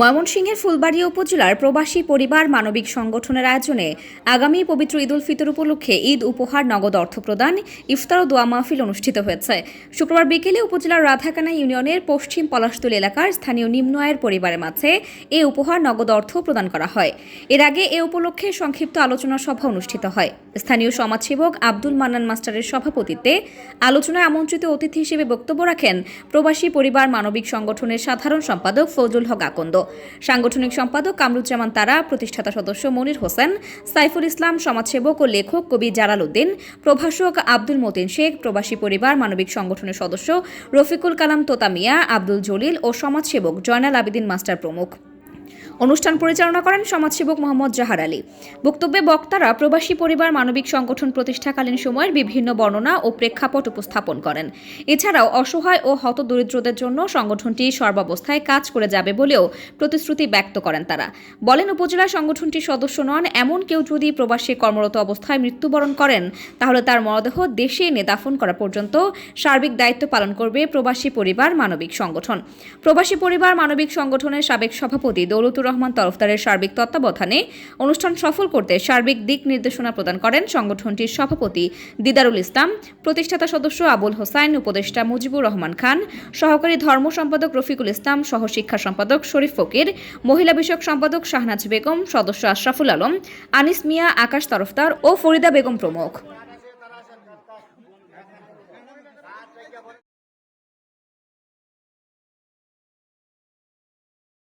ময়মনসিংহের ফুলবাড়ী উপজেলার প্রবাসী পরিবার মানবিক সংগঠনের আয়োজনে আগামী পবিত্র ঈদ উল ফিতর উপলক্ষে ঈদ উপহার, নগদ অর্থ প্রদান, ইফতার ও দোয়া মাহফিল অনুষ্ঠিত হয়েছে। শুক্রবার বিকেলে উপজেলার রাধাকানা ইউনিয়নের পশ্চিম পলাশতুল এলাকার স্থানীয় নিম্ন আয়ের পরিবারের মাঝে এ উপহার, নগদ অর্থ প্রদান করা হয়। এর আগে এ উপলক্ষে সংক্ষিপ্ত আলোচনা সভা অনুষ্ঠিত হয়। স্থানীয় সমাজসেবক আব্দুল মান্নান মাস্টারের সভাপতিত্বে আলোচনায় আমন্ত্রিত অতিথি হিসেবে বক্তব্য রাখেন প্রবাসী পরিবার মানবিক সংগঠনের সাধারণ সম্পাদক ফজল হক আকন্দ। সাংগঠনিক সম্পাদক কামরুজ্জামান তারা, প্রতিষ্ঠাতা সদস্য মনির হোসেন, সাইফুল ইসলাম, সমাজসেবক ও লেখক কবি জালাল উদ্দিন, প্রভাষক আব্দুল মতিন শেখ, প্রবাসী পরিবার, মানবিক সংগঠনের সদস্য রফিকুল কালাম তোতামিয়া, আব্দুল জলিল ও সমাজসেবক জয়নাল আবেদিন মাস্টার প্রমুখ। অনুষ্ঠান পরিচালনা করেন সমাজসেবক মোহাম্মদ জাহার আলী। বক্তব্যে বক্তারা প্রবাসী পরিবার, মানবিক সংগঠন প্রতিষ্ঠাকালীন সময়ের বিভিন্ন বর্ণনা ও প্রেক্ষাপট উপস্থাপন করেন। এছাড়াও অসহায় ও হতদরিদ্রদের জন্য সংগঠনটি সর্বাবস্থায় কাজ করে যাবে বলেও প্রতিশ্রুতি ব্যক্ত করেন তারা। বলেন, উপজেলা সংগঠনটির সদস্য নন, এমন কেউ যদি প্রবাসী কর্মরত অবস্থায় মৃত্যুবরণ করেন, তাহলে তার মরদেহ দেশে এনে দাফন করা পর্যন্ত সার্বিক দায়িত্ব পালন করবে প্রবাসী পরিবার, মানবিক সংগঠন। প্রবাসী পরিবার, মানবিক সংগঠনের সাবেক সভাপতি দৌলতুর রহমান তরফদারের সার্বিক তত্ত্বাবধানে অনুষ্ঠান সফল করতে সার্বিক দিক নির্দেশনা প্রদান করেন সংগঠনটির সভাপতি দিদারুল ইসলাম, প্রতিষ্ঠাতা সদস্য আবুল হোসাইন, উপদেষ্টা মুজিবুর রহমান খান, সহকারী ধর্ম সম্পাদক রফিকুল ইসলাম সহ শিক্ষা সম্পাদক শরীফ ফকির, মহিলা বিষয়ক সম্পাদক শাহনাজ বেগম, সদস্য আশরাফুল আলম, আনিস মিয়া, আকাশ তরফদার ও ফরিদা বেগম প্রমুখ।